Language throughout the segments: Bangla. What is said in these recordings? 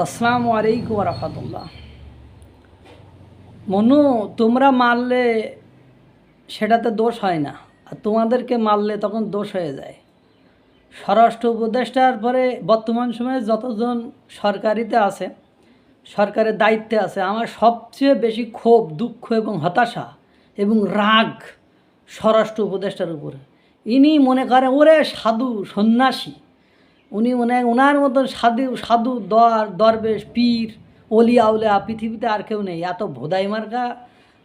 আসসালামু আলাইকুম রহমতুল্লাহ। মনু, তোমরা মারলে সেটাতে দোষ হয় না। আর তোমাদেরকে মারলে তখন দোষ হয়ে যায়। স্বরাষ্ট্র উপদেষ্টার পরে বর্তমান সময়ে যতজন সরকারিতে আছে, সরকারের দায়িত্বে আছে, আমার সবচেয়ে বেশি ক্ষোভ, দুঃখ এবং হতাশা এবং রাগ স্বরাষ্ট্র উপদেষ্টার উপরে। ইনি মনে করে ওরে সাধু সন্ন্যাসী উনি মনে ওনার মতন সাধু সাধু দর, দরবেশ, পীর, অলি, আউলিয়া পৃথিবীতে আর কেউ নেই। এত ভোদাই মার্কা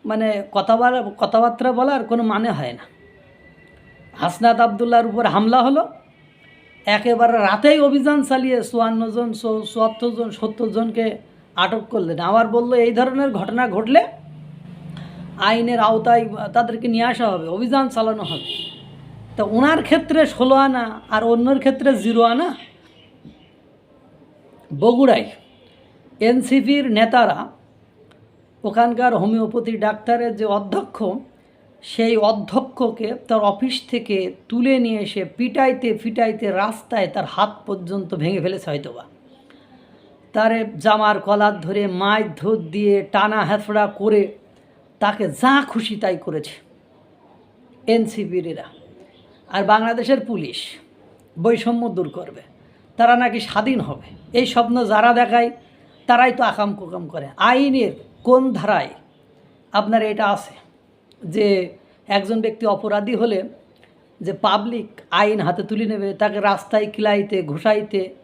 মানে কথা বলা কথাবার্তা বলার কোনো মানে হয় না। হাসনাত আবদুল্লার উপর হামলা হলো। একেবারে রাতেই অভিযান চালিয়ে চুয়ান্ন জন চুয়াত্তর জন, সত্তর জনকে আটক করলেন। আবার বলল, এই ধরনের ঘটনা ঘটলে আইনের আওতায় তাদেরকে নিয়ে আসা হবে, অভিযান চালানো হবে। তো ওনার ক্ষেত্রে ষোলো আনা আর অন্যর ক্ষেত্রে জিরো আনা? বগুড়ায় এনসিপির নেতারা, ওখানকার হোমিওপ্যাথি ডাক্তারের যে অধ্যক্ষ, সেই অধ্যক্ষকে তার অফিস থেকে তুলে নিয়ে এসে পিটাইতে পিটাইতে রাস্তায় তার হাত পর্যন্ত ভেঙে ফেলেছে হয়তোবা। তারে জামার কলার ধরে মাছ ধর দিয়ে টানা হ্যাঁচড়া করে তাকে যা খুশি তাই করেছে। এনসিপিরা আর বাংলাদেশের পুলিশ বৈষম্য দূর করবে। তারা নাকি স্বাধীন হবে। এই স্বপ্ন যারা দেখায়, তারাই তো আকাম কুকাম করে। আইনের কোন ধারায় আপনার এটা আছে? যে একজন ব্যক্তি অপরাধী হলে যে পাবলিক আইন হাতে তুলে নেবে, তাকে রাস্তায় কিলাইতে, ঘুষাইতে,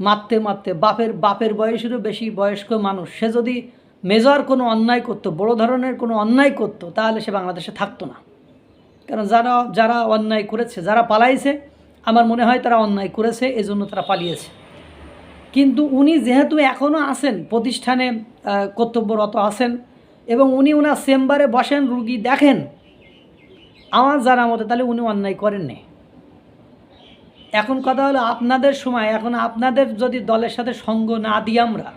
মারতে মারতে, বাপের বাপের বয়সেরও বেশি বয়স্ক মানুষ, সে যদি মেজর কোনো অন্যায় করতো, বড় ধরনের কোনো অন্যায় করতো, তাহলে সে বাংলাদেশে থাকতো না। কারণ যারা যারা অন্যায় করেছে, যারা পালাইছে, আমার মনে হয় তারা অন্যায় করেছে, এজন্য তারা পালিয়েছে। কিন্তু উনি যেহেতু এখনও আছেন, প্রতিষ্ঠানে কর্তব্যরত আছেন, এবং উনি ওনার চেম্বারে বসেন, রুগী দেখেন, আমার জানা মতে তাহলে উনি অন্যায় করেননি। এখন কথা হলো আপনাদের সময়, এখন আপনাদের যদি দলের সাথে সঙ্গ না দিই আমরা,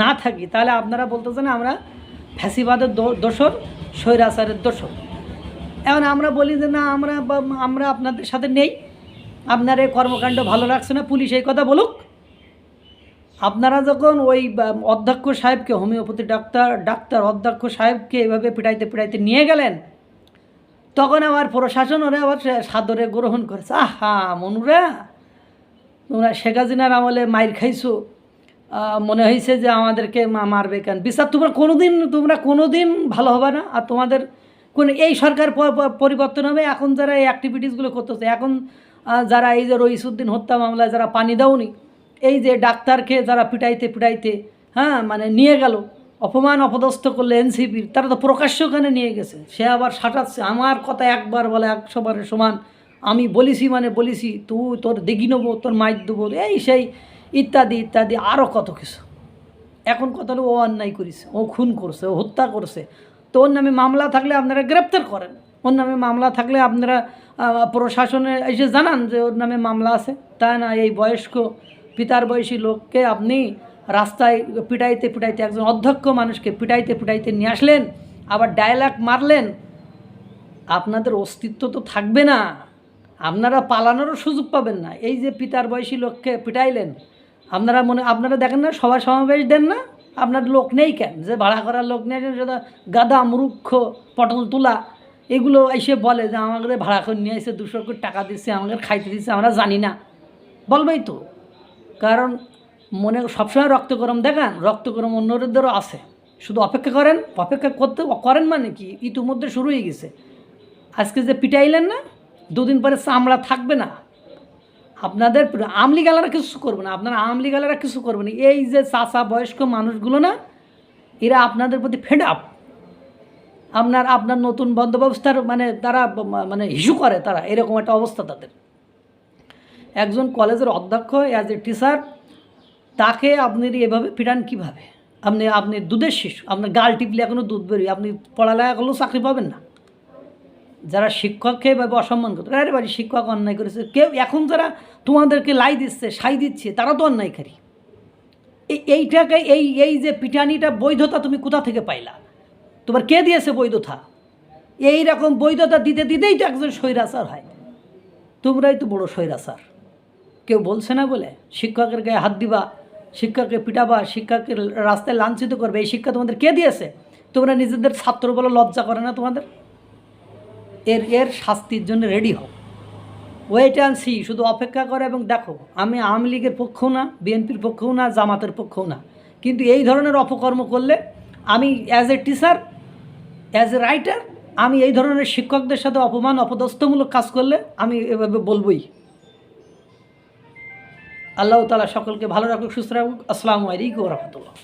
না থাকি, তাহলে আপনারা বলতেছেন আমরা ফ্যাসিবাদের দোষর, স্বৈরাচারের দোষর। এখন আমরা বলি যে না, আমরা আমরা আপনাদের সাথে নেই। আপনার এই কর্মকাণ্ড ভালো লাগছে না, পুলিশ এই কথা বলুক। আপনারা যখন ওই অধ্যক্ষ সাহেবকে, হোমিওপ্যাথি ডাক্তার ডাক্তার অধ্যক্ষ সাহেবকে এভাবে পিটাইতে পিটাইতে নিয়ে গেলেন, তখন আবার প্রশাসন ওরা আবার সাদরে গ্রহণ করেছে। আহা, মনুরা, তোমরা শেখ হাসিনার আমলে মাইর খাইছো। মনে হয়েছে যে আমাদেরকে মারবে কেন? বিচার তোমরা কোনো দিন তোমরা কোনো দিন ভালো হবে না। আর তোমাদের কোন এই সরকার পরিবর্তন হবে, এখন যারা এই অ্যাক্টিভিটিসগুলো করতেছে, এখন যারা এই যে রইসুদ্দিন হত্যা মামলায় যারা পানি দাওনি, এই যে ডাক্তারকে যারা পিটাইতে পিটাইতে হ্যাঁ মানে নিয়ে গেল, অপমান অপদস্থ করলে এনসিপির তারা তো প্রকাশ্য ওখানে নিয়ে গেছে। সে আবার সাঁটাচ্ছে, আমার কথা একবার বলে একশো বারের সমান, আমি বলিছি মানে বলিছি, তুই তোর দেখি নেব, তোর মাইর দেবো, এই সেই, ইত্যাদি ইত্যাদি আরও কত কিছু। এখন হলো ও অন্যায় করিস ও খুন করছে, ও হত্যা করছে তো ওর নামে মামলা থাকলে আপনারা গ্রেপ্তার করেন। ওর নামে মামলা থাকলে আপনারা প্রশাসনে এসে জানান যে ওর নামে মামলা আছে। তা না, এই বয়স্ক পিতার বয়সী লোককে আপনি রাস্তায় পিটাইতে পিটাইতে একজন অধ্যক্ষ মানুষকে পিটাইতে পিটাইতে নিয়ে আসলেন, আবার ডায়লগ মারলেন, আপনাদের অস্তিত্ব তো থাকবে না। আপনারা পালানোরও সুযোগ পাবেন না। এই যে পিতার বয়সী লোককে পিটাইলেন, আপনারা মনে, আপনারা দেখেন না সভা সমাবেশ দেন না? আপনার লোক নেই কেন? যে ভাড়া করার লোক নেই সেটা গাদা মুরুক্ষ পটল তোলা, এগুলো এসে বলে যে আমাদের ভাড়া করে নিয়ে এসে দুশো কোটি টাকা দিচ্ছে, আমাদের খাইতে দিচ্ছে, আমরা জানি না। বলবেই তো। কারণ মনে, সবসময় রক্ত গরম দেখান, রক্ত গরম অন্যদেরও আছে। শুধু অপেক্ষা করেন, অপেক্ষা করতে করেন মানে কি? ইতিমধ্যে শুরু হয়ে গেছে। আজকে যে পিটাইলেন না, দুদিন পরে চামড়া থাকবে না। আপনাদের আমলি গালারা কিছু করবে না, আপনারা আমলি গালারা কিছু করবে না। এই যে চাচা বয়স্ক মানুষগুলো না, এরা আপনাদের প্রতি ফেড আপ আপনার আপনার নতুন বন্ধ ব্যবস্থার মানে তারা মানে ইস্যু করে তারা, এরকম একটা অবস্থা তাদের। একজন কলেজের অধ্যক্ষ অ্যাজ এ টিচার তাকে আপনি এভাবে পিটান কীভাবে? আপনি আপনি দুধের শিশু, আপনার গাল টিপলে এখনও দুধ বেরোয়, আপনি পড়ালেখা করলেও চাকরি পাবেন না। যারা শিক্ষককে এভাবে অসম্মান করতো, আরে বাড়ি শিক্ষক অন্যায় করেছে। কেউ এখন যারা তোমাদেরকে লাই দিচ্ছে, সাই দিচ্ছে, তারা তো অন্যায়কারী। এই এইটাকে এই এই যে পিটানিটা, বৈধতা তুমি কোথা থেকে পাইলা? তোমার কে দিয়েছে বৈধতা? এই রকম বৈধতা দিতে দিতেই তো একজন স্বৈরাচার হয়। তোমরাই তো বড় স্বৈরাচার। কেউ বলছে না বলে? শিক্ষকের গায়ে হাত দিবা শিক্ষাকে পিটাবা শিক্ষাকে রাস্তায় লাঞ্ছিত করবে, এই শিক্ষা তোমাদের কে দিয়েছে? তোমরা নিজেদের ছাত্র বলে, লজ্জা করে না তোমাদের? এর এর শাস্তির জন্য রেডি হও। ওয়েট অ্যান্ড সি শুধু অপেক্ষা করে এবং দেখো, আমি আওয়ামী লীগের পক্ষও না, বিএনপির পক্ষও না, জামাতের পক্ষও না। কিন্তু এই ধরনের অপকর্ম করলে আমি as a teacher as a writer আমি এই ধরনের শিক্ষকদের সাথে অপমান, অপদস্থমূলক কাজ করলে আমি এভাবে বলবই। আল্লাহ তালা সকলকে ভালো রাখুক, সুস্থ রাখুক। আসসালামু আলাইকুম রহমতুল্লাহ।